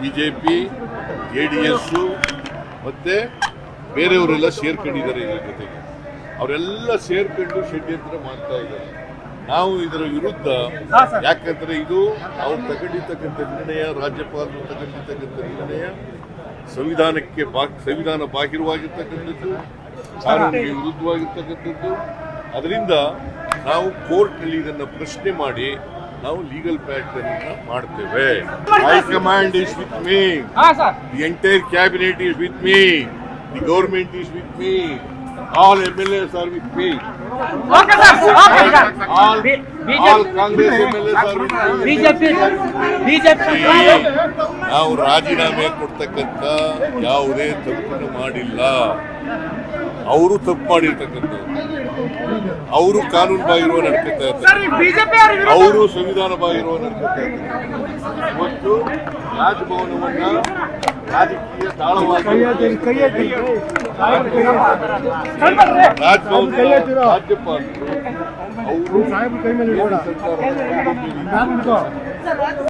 BJP, J D S ಮತ್ತೆ ಬೇರೆಯವರೆಲ್ಲ ಸೇರ್ಕೊಂಡಿದ್ದಾರೆ ಇದರ ಜೊತೆಗೆ. ಅವರೆಲ್ಲ ಸೇರ್ಕೊಂಡು ಷಡ್ಯಂತ್ರ ಮಾಡ್ತಾ ಇದ್ದಾರೆ. ನಾವು ಇದರ ವಿರುದ್ಧ ಯಾಕಂದ್ರೆ ಇದು ಅವ್ರು ತಗೊಂಡಿರ್ತಕ್ಕಂಥ ನಿರ್ಣಯ, ರಾಜ್ಯಪಾಲರು ತಗೊಂಡಿರ್ತಕ್ಕಂಥ ನಿರ್ಣಯ, ಸಂವಿಧಾನಕ್ಕೆ ಬಾ, ಸಂವಿಧಾನ ಬಾಹಿರವಾಗಿರ್ತಕ್ಕಂಥದ್ದು, ಕಾನೂನಿಗೆ ವಿರುದ್ಧವಾಗಿರ್ತಕ್ಕಂಥದ್ದು. ಅದರಿಂದ ನಾವು ಕೋರ್ಟ್ನಲ್ಲಿ ಇದನ್ನು ಪ್ರಶ್ನೆ ಮಾಡಿ ನಾವು ಲೀಗಲ್ ಪಾರ್ಟಿನ್ನ ಮಾಡ್ತೇವೆ. My command is with me the entire cabinet is with me the government is with me All MLAs are with me. Okay sir okay sir All, all BJP Congress MLAs are with me. BJP BJP ನಾವು ರಾಜೀನಾಮೆ ಕೊಡ್ತಕ್ಕಂಥ ಯಾವುದೇ ತಪ್ಪನ್ನು ಮಾಡಿಲ್ಲ. ಅವರು ತಪ್ಪು ಮಾಡಿರ್ತಕ್ಕಂಥ ಅವರು ಕಾನೂನು ಬಾಹಿರುವ ನಡ್ಕೊತಾ ಬಿಜೆಪಿ ಅವರು ಅವರು ಸಂವಿಧಾನ ಬಾಹಿರುವ ನಡ್ಕೊತಾ ಇರ್ತಾರೆ ಮತ್ತು ರಾಜಭವನವನ್ನ ರಾಜಕೀಯ ತಾಳವಾಗಿ ರಾಜ್ಯಪಾಲರು ಅವರು